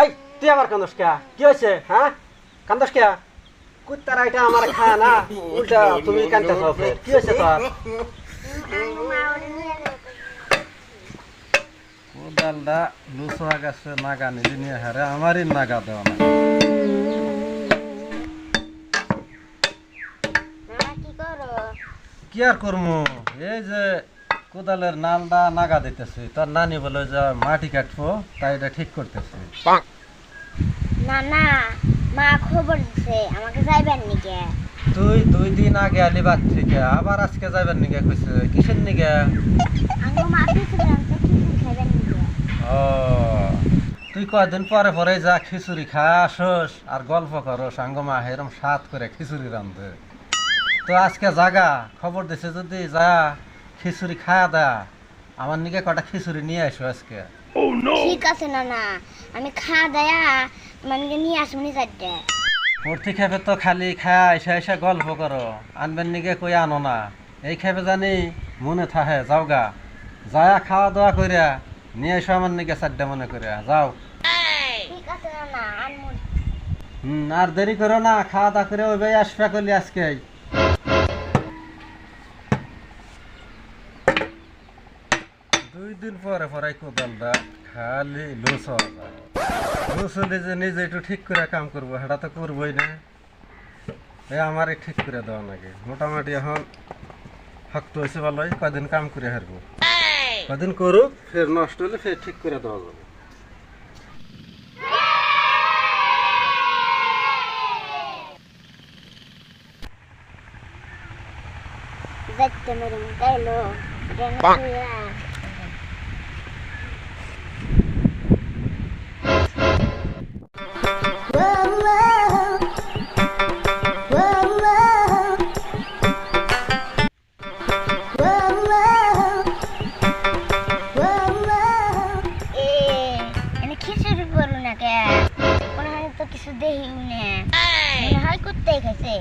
এই তুই আবার কান্দস কে কি হয়েছে হ্যাঁ? কান্দস কে কুত্তার এটা আমার খায় না। উল্টা তুমি কান্দতেছ ফের। কি হয়েছে তোর? কোদালটা লুসা গেছে নাগা নিলি নিয়ে হারে আমারই নাগা দেওয়া না কি আর করব এই যে কোদালের নালটা নাগা দিতেছি। তোর নানি বলে যে মাটি কাটবো তাই এটা ঠিক করতেছি। না না মা খবর দিছে আমাকে যাইবেন নিকে? তুই দুই দিন আগে আলি বাদ থেকে আবার আজকে যাবেন নিগে কইছে কিসের মা খাইবেন নিকে? ও তুই কয়দিন পরে পরে যা খিচুড়ি খা আসস আর গল্প করো সাঙ্গমা এরম সাত করে খিচুড়ি রান্ধে। তো আজকে জাগা খবর দিছে যদি যা খিচুড়ি খায়া দা। আমার নিকে কটা খিচুড়ি নিয়ে আসো আজকে। ঠিক আছে না না আমি খা দেয়া মানে নিয়ে আসবনি চারটে পড়তে খেপে তো খালি খায়া এসে এসে গল্প করো। আনবেন নিকে কই আনো না। এই খেপে জানি মনে থাহে যাও গা। যায়া খাওয়া দাওয়া করিয়া নিয়ে এসো আমার নিকে চারটে মনে করিয়া যাও। ঠিক আছে না না হুম আর দেরি করো না খাওয়া দাওয়া করে ওই ভাই আসবে করলি আজকে। দিন পরে পরে কোদালটা খালি লুস হওয়া যায়। হলে যে নিজে একটু ঠিক করে কাম করব সেটা তো করবোই না। এই আমারই ঠিক করে দেওয়া নাকি মোটামুটি এখন শক্ত হয়েছে ভালোই কদিন কাম করে হারবো। কদিন করুক ফের নষ্ট হলে ফের ঠিক করে দেওয়া যাবে। দেখতে মেরে তাইলো খাইছে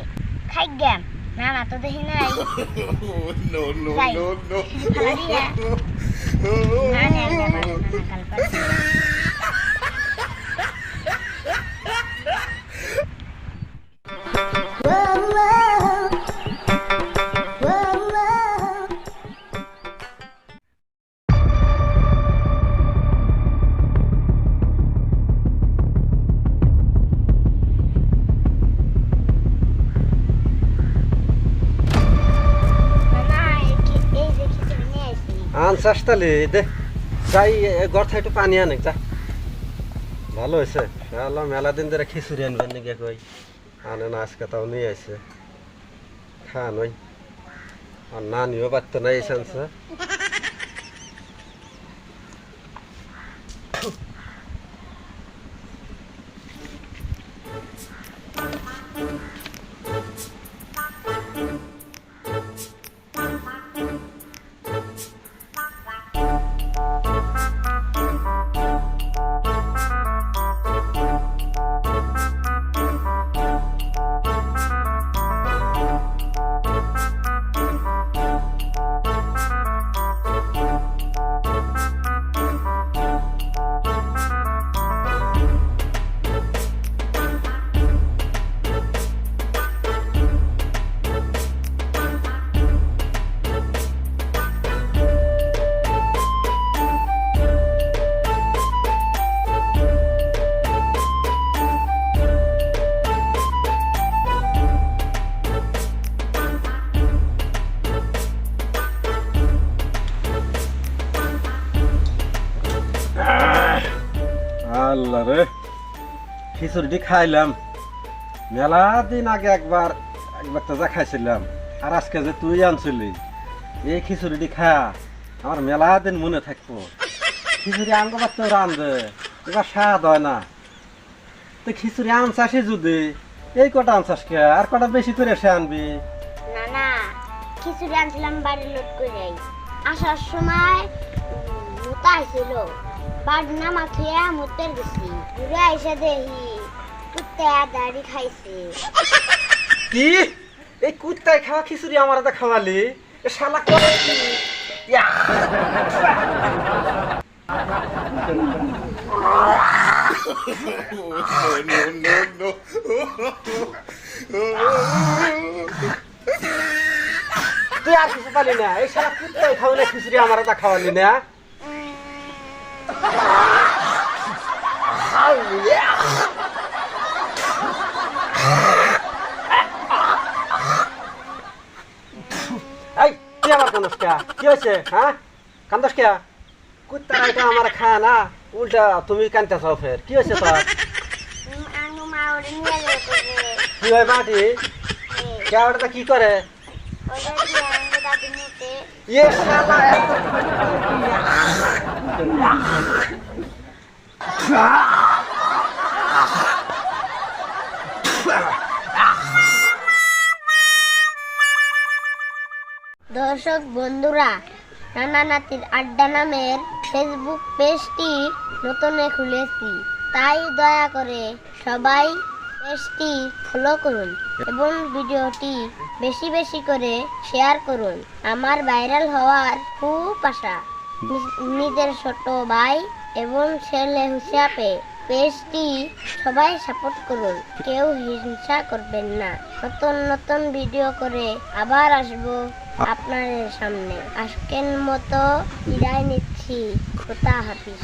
খাই গেম না না তো দেখি নো। নো নো নো না আসি চাষ তাহলে দে। যাই গর্থা একটু পানি আনে, যা। ভালো হয়েছে। আল্লাহ মেলা দিন ধরে খিচুড়ি আনবেন নাকি কই? আনে না, আজকে তাও নিয়ে আসে খান ওই। আর নানিও পারতো না এই চান্সে আল্লাহ রে। খিচুড়িটি খাইলাম। মেলা দিন আগে একবার একবার তো যা খাইছিলাম। আর আজকে যে তুই আনছিলি, এই খিচুড়িটি খা। আমার মেলা দিন মনে থাকব। খিচুড়ি আনবার তো রান্ধে এবার স্বাদ হয় না। তো খিচুড়ি আনসাসি যদি, এই কটা আনসাস কে? আর কটা বেশি করে সে আনবি? না না, খিচুড়ি আনছিলাম বাড়ির লোক করে আসার সময় মুতা আইছিল বাড়ি নামা খেয়ে মুতের গেছি ঘুরে আইসা দেখি কুত্তে দাড়ি খাইছে। কি? এই কুত্তায় খাওয়া খিচুড়ি আমার হাতে খাওয়ালি? শালা করে কি. তুই আর কিছু পালি না। এই শালা কুত্তায় খাওয়ালে খিচুড়ি আমার খাওয়ালি না। এই তুই আমার কান্দস কে কি হয়েছে হ্যাঁ কান্দস কে কুত্তারা এটা আমার খায় না। উল্টা তুমি কানতেছ ফের। কি হয়েছে তোর? কি হয় মাটি কে ওটা কি করে? দর্শক বন্ধুরা, নানা নাতির আড্ডা নামের ফেসবুক পেজটি নতুনে খুলেছি। তাই দয়া করে সবাই পেজটি ফলো করুন এবং ভিডিওটি বেশি বেশি করে শেয়ার করুন। আমার ভাইরাল হওয়ার খুব আশা। নিজের ছোট ভাই এবং ছেলে হিসাবে পেজটি সবাই সাপোর্ট করুন। কেউ হিংসা করবেন না। নতুন নতুন ভিডিও করে আবার আসব আপনাদের সামনে। আজকের মতো বিদায় নিচ্ছি। খোতা হাফিজ।